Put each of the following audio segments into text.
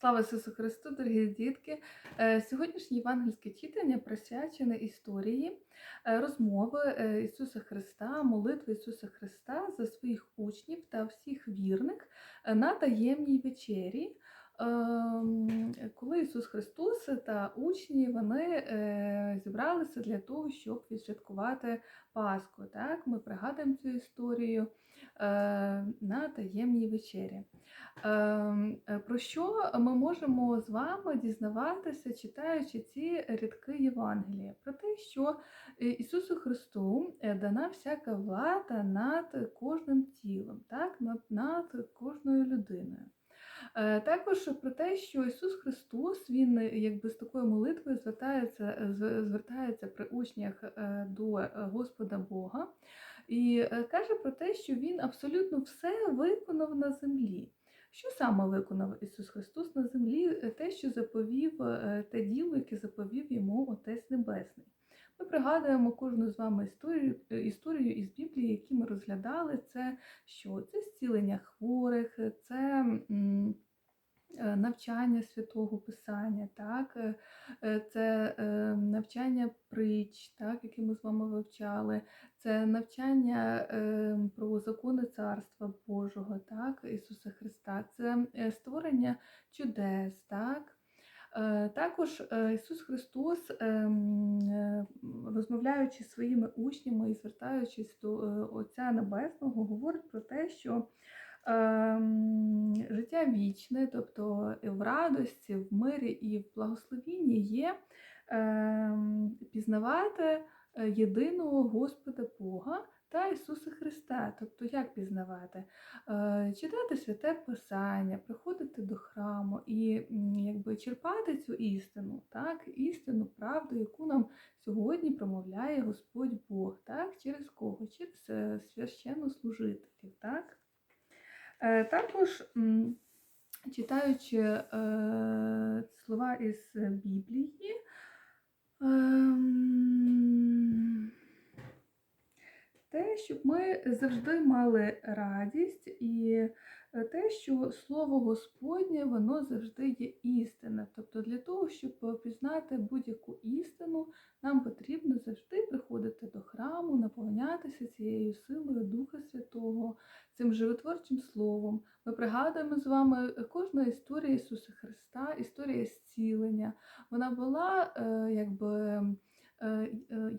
Слава Ісусу Христу, дорогі дітки! Е, Сьогоднішнє євангельське читання присвячене історії е, розмови е, Ісуса Христа, молитви Ісуса Христа за своїх учнів та всіх вірних на таємній вечері, коли Ісус Христос та учні вони е, зібралися для того, щоб відсвяткувати Пасху. Так, ми пригадуємо цю історію е, на таємній вечері. Ем, е, Про що ми можемо з вами дізнаватися, читаючи ці рядки Євангелія? Про те, що Ісусу Христу дана всяка влада над кожним тілом, так? над кожною людиною. Е, Також про те, що Ісус Христос, Він е, якби з такою молитвою звертається, е, звертається при учнях до Господа Бога і каже про те, що Він абсолютно все виконав на землі. Що саме виконав Ісус Христос на землі? Те, що заповів, те діло, яке заповів йому Отець Небесний. Пригадуємо кожну з вами історію, історію із Біблії, які ми розглядали. Це що? Це зцілення хворих, це е, навчання святого Писання, так? е, це е, навчання притч, так, які ми з вами вивчали, це навчання про закони Царства Божого, так, Ісуса Христа, це створення чудес, так. Е, Також е, Ісус Христос, ем, е, розмовляючи зі своїми учнями і звертаючись до Отця Небесного, говорить про те, що ем, життя вічне, тобто в радості, в мирі і в благословінні є ем, пізнавати єдиного Господа Бога та Ісуса Христа. Тобто, як пізнавати? Е, Читати святе Писання, приходити до храму і якби черпати цю істину, так, істину, правду, яку нам сьогодні промовляє Господь Бог, так, через кого? Через е, священнослужителів, так. Е, Також читаючи слова із Біблії, те, щоб ми завжди мали радість, і е, те, що Слово Господнє, воно завжди є істина. Тобто для того, щоб пізнати будь-яку істину, нам потрібно завжди приходити до храму, наповнятися цією силою Духа Святого, цим животворчим словом. Ми пригадуємо з вами кожну історію Ісуса Христа, історія зцілення. Вона була е, якби е, е,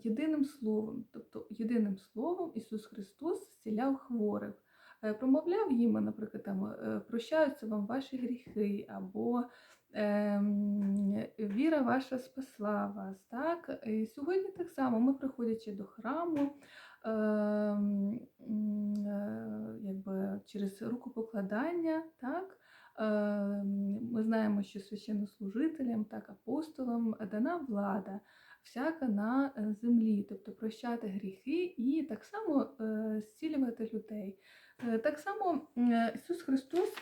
єдиним словом, тобто єдиним словом Ісус Христос зціляв хворих. Е, Промовляв їм, наприклад, там е, прощаються вам ваші гріхи, або ем, віра ваша спасла вас. Так? І сьогодні так само ми, приходячи до храму, ем, е, якби через рукопокладання, так? ем, Ми знаємо, що священнослужителям, так, апостолам дана влада всяка на е, землі, тобто прощати гріхи і так само е, зцілювати людей. Е, Так само Ісус Христос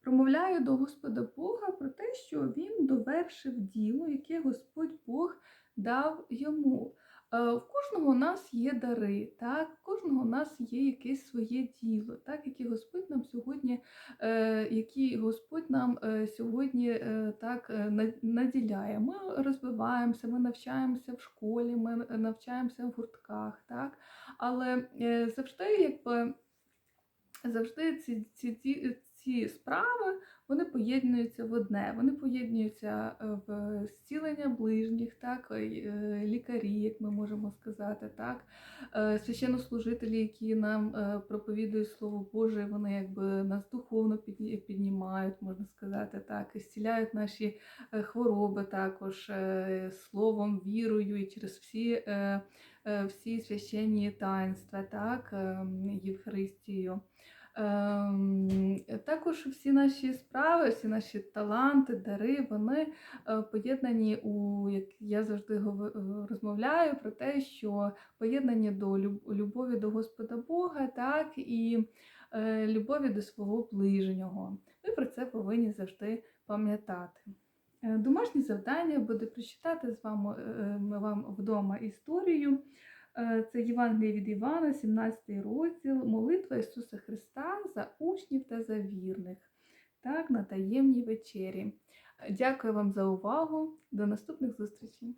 промовляє до Господа Бога про те, що Він довершив діло, яке Господь Бог дав йому. Е, В кожного у нас є дари, так? в кожного у нас є якесь своє діло, так? які Господь нам сьогодні, е, які Господь нам е, сьогодні так наділяє. Ми розвиваємося, ми навчаємося в школі, ми навчаємося в гуртках, так? але завжди, якби завжди ці, ці, ці справи вони поєднуються в одне. Вони поєднуються е, в зцілення ближніх, так, е, е, лікарі, як ми можемо сказати, так, священнослужителі, які нам проповідують Слово Боже, вони якби нас духовно піднімають, можна сказати, так, і зціляють наші хвороби також словом, вірою і через всі. Всі священні таїнства, так, ем, Євхаристію. Ем, Також всі наші справи, всі наші таланти, дари, вони е, поєднані у, як я завжди гово- розмовляю про те, що поєднані до люб- любові до Господа Бога, так, і е, любові до свого ближнього. Ми про це повинні завжди пам'ятати. Е, Домашнє завдання буде прочитати з вами е, вам вдома історію. Е, Це Євангеліє від Івана, 17 розділ, молитва Ісуса Христа за учнів та за вірних. так, на таємній вечері. Дякую вам за увагу. До наступних зустрічей!